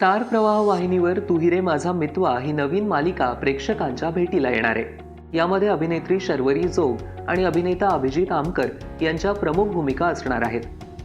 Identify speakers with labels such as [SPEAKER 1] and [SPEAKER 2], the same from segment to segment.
[SPEAKER 1] Star प्रवाह वाहिनीवर तुहिरे माझा मितवा ही नवीन मालिका प्रेक्षकांच्या भेटीला येणार आहे. यामध्ये अभिनेत्री शर्वरी जोग आणि अभिनेता अभिजित आमकर यांच्या प्रमुख भूमिका असणार आहेत.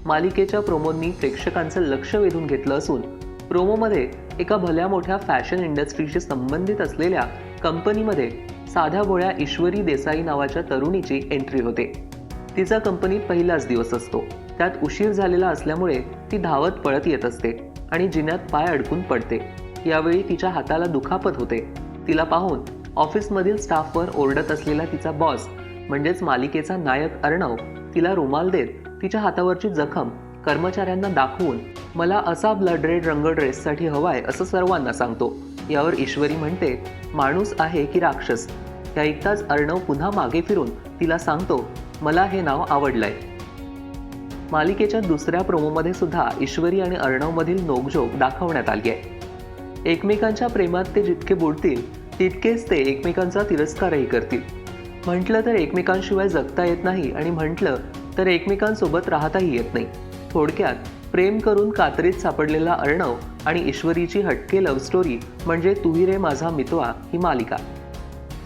[SPEAKER 1] मालिकेच्या प्रोमोंनी प्रेक्षकांचं लक्ष वेधून घेतलं असून प्रोमोमध्ये एका भल्या मोठ्या फॅशन इंडस्ट्रीशी संबंधित असलेल्या कंपनीमध्ये साध्या भोळ्या ईश्वरी देसाई नावाच्या तरुणीची एंट्री होते. तिचा कंपनीत पहिलाच दिवस असतो. त्यात उशीर झालेला असल्यामुळे ती धावत पळत येत असते. आणि जिन्यात पाय अडकून पडते. यावेळी तिच्या हाताला दुखापत होते. तिला पाहून ऑफिसमधील स्टाफवर ओरडत असलेला तिचा बॉस म्हणजेच मालिकेचा नायक अर्णव तिला रुमाल देत तिच्या हातावरची जखम कर्मचाऱ्यांना दाखवून मला असा ब्लड रेड रंग ड्रेससाठी हवाय असं सर्वांना सांगतो. यावर ईश्वरी म्हणते माणूस आहे की राक्षस. त्या ऐकताच अर्णव पुन्हा मागे फिरून तिला सांगतो मला हे नाव आवडलंय. मालिकेच्या दुसऱ्या प्रोमोमध्ये सुद्धा ईश्वरी आणि अर्णवमधील नोकझोक दाखवण्यात आली आहे. एकमेकांच्या प्रेमात ते जितके बोलतील तितकेच ते एकमेकांचा तिरस्कारही करतील. म्हटलं तर एकमेकांशिवाय जगता येत नाही आणि म्हटलं तर एकमेकांसोबत राहताही येत नाही. थोडक्यात प्रेम करून कात्रीत सापडलेला अर्णव आणि ईश्वरीची हटके लव्ह स्टोरी म्हणजे तुही रे माझा मितवा ही मालिका.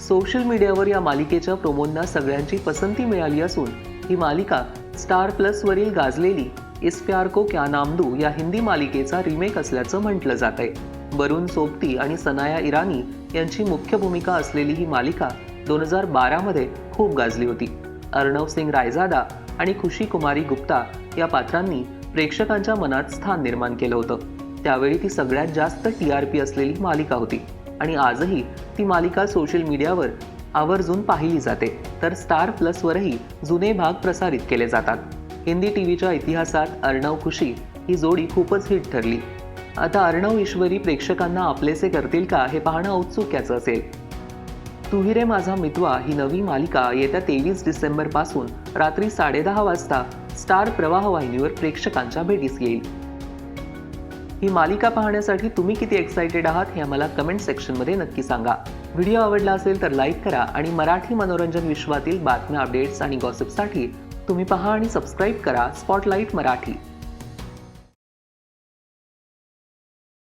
[SPEAKER 1] सोशल मीडियावर या मालिकेच्या प्रोमोंना सगळ्यांची पसंती मिळाली असून ही मालिका स्टार प्लसवरील गाजलेली इस प्यार को क्या नाम दू या हिंदी मालिकेचा रिमेक असल्याचं म्हटलं जात आहे वरुण सोबती आणि सनाया इराणी यांची मुख्य भूमिका असलेली ही मालिका दोन हजार बारामध्ये खूप गाजली होती. अर्णव सिंग रायजादा आणि खुशी कुमारी गुप्ता या पात्रांनी प्रेक्षकांच्या मनात स्थान निर्माण केलं होतं. त्यावेळी ती सगळ्यात जास्त टी आर पी असलेली मालिका होती आणि आजही ती मालिका सोशल मीडियावर आवर्जून पाहिली जाते. तर स्टार प्लसवरही जुने भाग प्रसारित केले जातात. हिंदी टी व्हीच्या इतिहासात अर्णव खुशी ही जोडी खूपच हिट ठरली. आता अर्णव ईश्वरी प्रेक्षकांना आपलेसे करतील का हे पाहणं औत्सुक्याचं असेल. तुहिरे माझा मितवा ही नवी मालिका येत्या तेवीस डिसेंबरपासून रात्री साडेदहा वाजता स्टार प्रवाह वाहिनीवर प्रेक्षकांच्या भेटीस येईल. ही मालिका पाहण्यासाठी तुम्ही किती एक्सायटेड आहात हे आम्हाला कमेंट सेक्शनमध्ये नक्की सांगा. व्हिडिओ आवडला असेल तर लाईक करा आणि मराठी मनोरंजन विश्वातील बातम्या अपडेट्स आणि गॉसिपसाठी तुम्ही पहा आणि सबस्क्राईब करा स्पॉटलाईट मराठी.